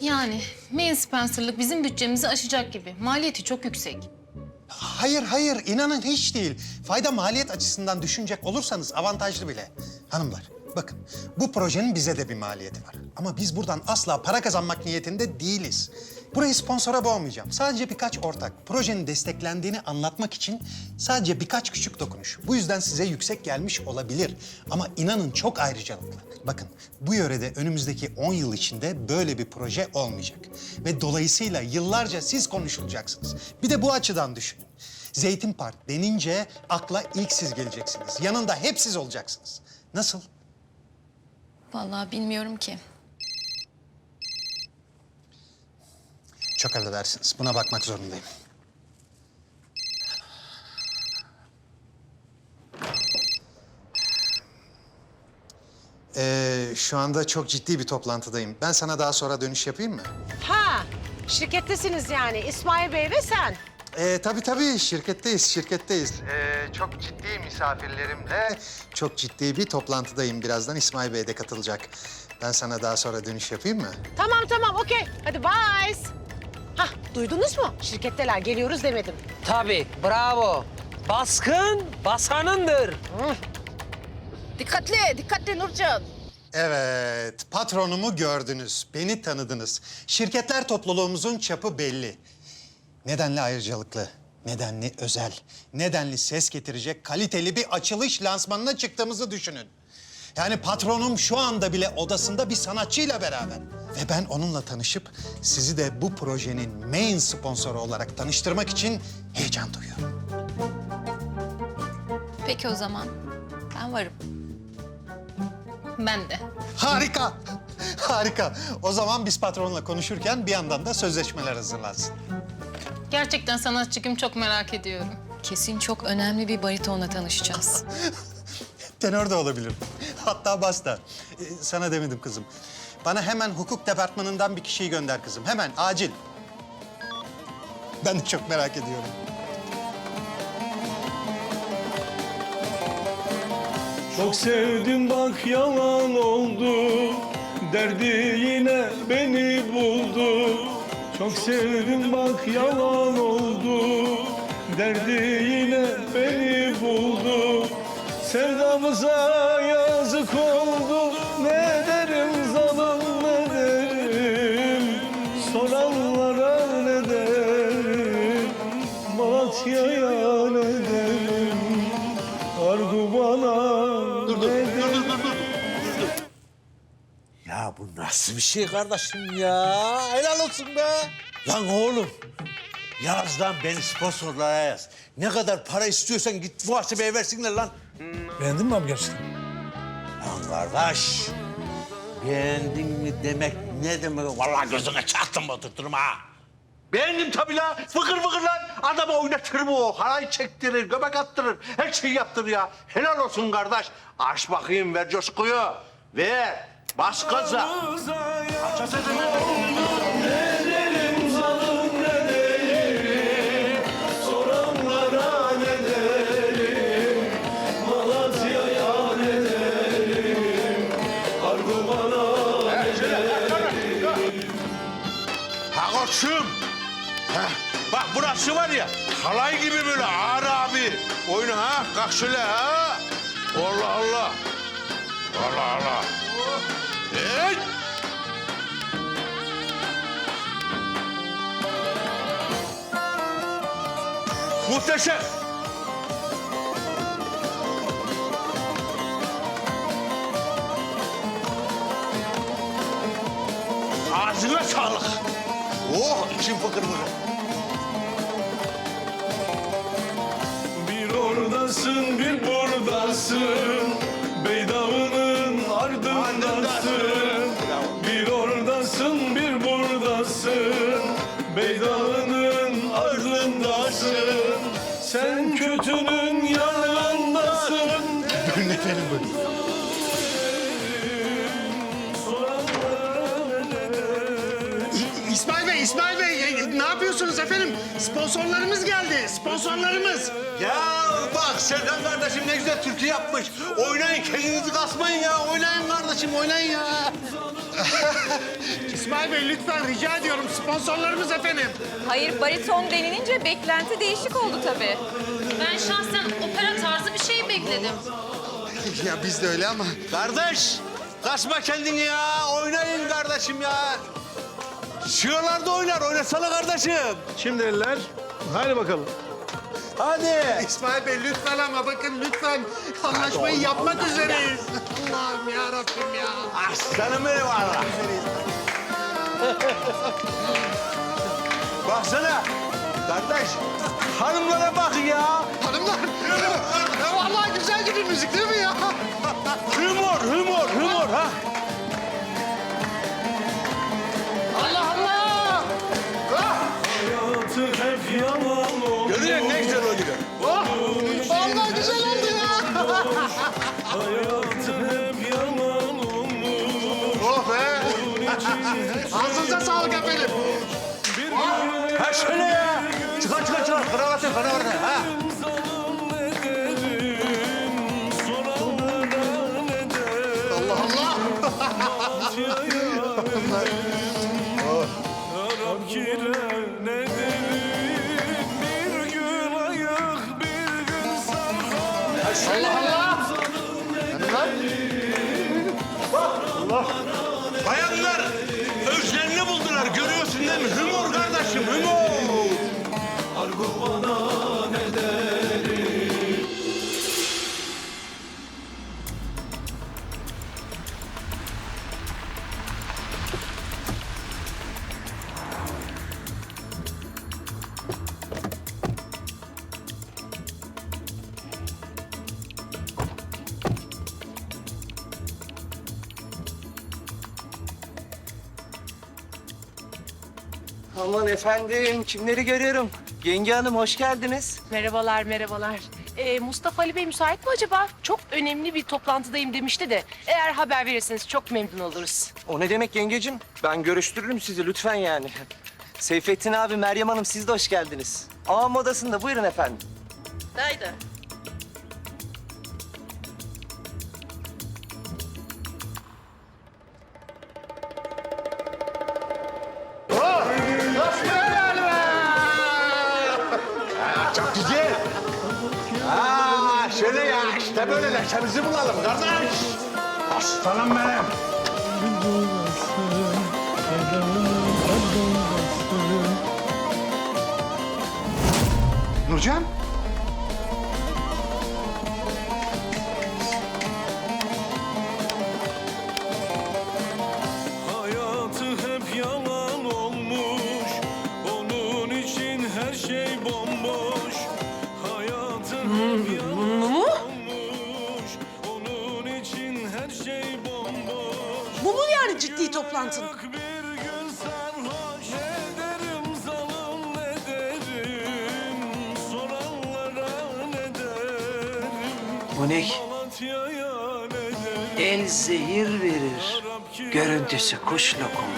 Yani main Spencer'lık bizim bütçemizi aşacak gibi. Maliyeti çok yüksek. Hayır hayır inanın hiç değil. Fayda maliyet açısından düşünecek olursanız avantajlı bile. Hanımlar bakın bu projenin bize de bir maliyeti var. Ama biz buradan asla para kazanmak niyetinde değiliz. Burayı sponsora boğmayacağım. Sadece birkaç ortak projenin desteklendiğini anlatmak için sadece birkaç küçük dokunuş. Bu yüzden size yüksek gelmiş olabilir. Ama inanın çok ayrıcalıklı. Bakın bu yörede önümüzdeki 10 yıl içinde böyle bir proje olmayacak. Ve dolayısıyla yıllarca siz konuşulacaksınız. Bir de bu açıdan düşünün. Zeytin Park denince akla ilk siz geleceksiniz. Yanında hep siz olacaksınız. Nasıl? Vallahi bilmiyorum ki. Çok affedersiniz. Buna bakmak zorundayım. Ee, şu anda çok ciddi bir toplantıdayım. Ben sana daha sonra dönüş yapayım mı? Ha, şirkettesiniz yani İsmail Bey ve sen. Ee, tabii tabii şirketteyiz, şirketteyiz. Ee, çok ciddi misafirlerimle çok ciddi bir toplantıdayım. Birazdan İsmail Bey de katılacak. Ben sana daha sonra dönüş yapayım mı? Tamam tamam okey. Hadi bye. Hah duydunuz mu? Şirketteler geliyoruz demedim. Tabii, bravo. Baskın basanındır. Dikkatli, dikkatli Nurcan. Evet, patronumu gördünüz, beni tanıdınız. Şirketler topluluğumuzun çapı belli. Nedenli ayrıcalıklı, nedenli özel, nedenli ses getirecek kaliteli bir açılış lansmanına çıktığımızı düşünün. Yani patronum şu anda bile odasında bir sanatçıyla beraber. Ve ben onunla tanışıp sizi de bu projenin main sponsoru olarak tanıştırmak için heyecan duyuyorum. Peki o zaman. Ben varım. Ben de. Harika, harika. O zaman biz patronla konuşurken bir yandan da sözleşmeler hazırlansın. Gerçekten sanatçı kim çok merak ediyorum. Kesin çok önemli bir baritonla tanışacağız. Tenör de olabilir. Hatta basta. Ee, sana demedim kızım. Bana hemen hukuk departmanından bir kişiyi gönder kızım. Hemen, acil. Ben de çok merak ediyorum. Çok sevdim bak yalan oldu Derdi yine beni buldu Çok sevdim bak yalan oldu Derdi yine beni buldu Sevdamıza yazık oldu Ne derim zalim ne derim Soranlara ne derim Malatya'ya ne derim Argu bana dur, dur, dur, dur, dur, Ya bu nasıl bir şey kardeşim ya? Helal olsun be. Lan oğlum. Yaz lan beni sponsorlara yaz. Ne kadar para istiyorsan git muhasebeye versinler lan. Beğendin mi abi gerçekten? Kardeş. Beğendin mi demek ne demek? Vallahi gözüne çaktım oturturum ha. Beğendim tabii la. Fıkır fıkır lan. Adamı oynatır bu o. Halay çektirir, göbek attırır. Her şeyi yaptırır ya. Helal olsun kardeş. Aç bakayım ver coşkuyu. Ver. Bas gaza. Aç aç koçum. Heh, bak burası var ya halay gibi böyle ağır abi. Oyna ha kalk şöyle ha. Allah Allah. Allah Allah. Hey! Muhteşem. Ağzına sağlık. İçim fıkır fıkır. Bir oradasın bir buradasın. Beydağının ardındasın. Bir oradasın bir buradasın. Beydağının ardındasın. Sen kötünün yanındasın. Buyurun efendim İsmail Bey, İsmail Bey e, ne yapıyorsunuz efendim? Sponsorlarımız geldi, sponsorlarımız. Ya bak Serkan kardeşim ne güzel türkü yapmış. Oynayın kendinizi kasmayın ya. Oynayın kardeşim oynayın ya. İsmail Bey lütfen rica ediyorum sponsorlarımız efendim. Hayır bariton denilince beklenti değişik oldu tabii. Ben şahsen opera tarzı bir şey bekledim. Ya biz de öyle ama. Kardeş kasma kendini ya. Oynayın kardeşim ya. Şuralarda oynar. Oynasana kardeşim. Şimdi eller. Haydi bakalım. Hadi. İsmail Bey lütfen ama bakın lütfen anlaşmayı yapmak üzereyiz. Allah'ım ya Rabbim ya. Aslanım benim valla. Baksana. Kardeş hanımlara bak ya. Hanımlar, vallahi güzel gibi müzik değil mi ya? Humor, humor, ya. Hayatı hep yalan olmuş. Oh be! Ağzınıza sağlık efendim. Ha şöyle ya. Çıkar çıkar çıkar. Kravatı kravatı ha. Allah Allah! who Aman efendim, kimleri görüyorum? Yenge Hanım hoş geldiniz. Merhabalar, merhabalar. Ee, Mustafa Ali Bey müsait mi acaba? Çok önemli bir toplantıdayım demişti de. Eğer haber verirseniz çok memnun oluruz. O ne demek yengecim? Ben görüştürürüm sizi lütfen yani. Seyfettin abi, Meryem Hanım siz de hoş geldiniz. Ağam odasında buyurun efendim. Haydi. Ya işte böyle neşemizi bulalım kardeş. Aslanım benim. Nurcan? Bu mu yani ciddi toplantın? Bu derim El zehir verir. Görüntüsü kuş lokumu.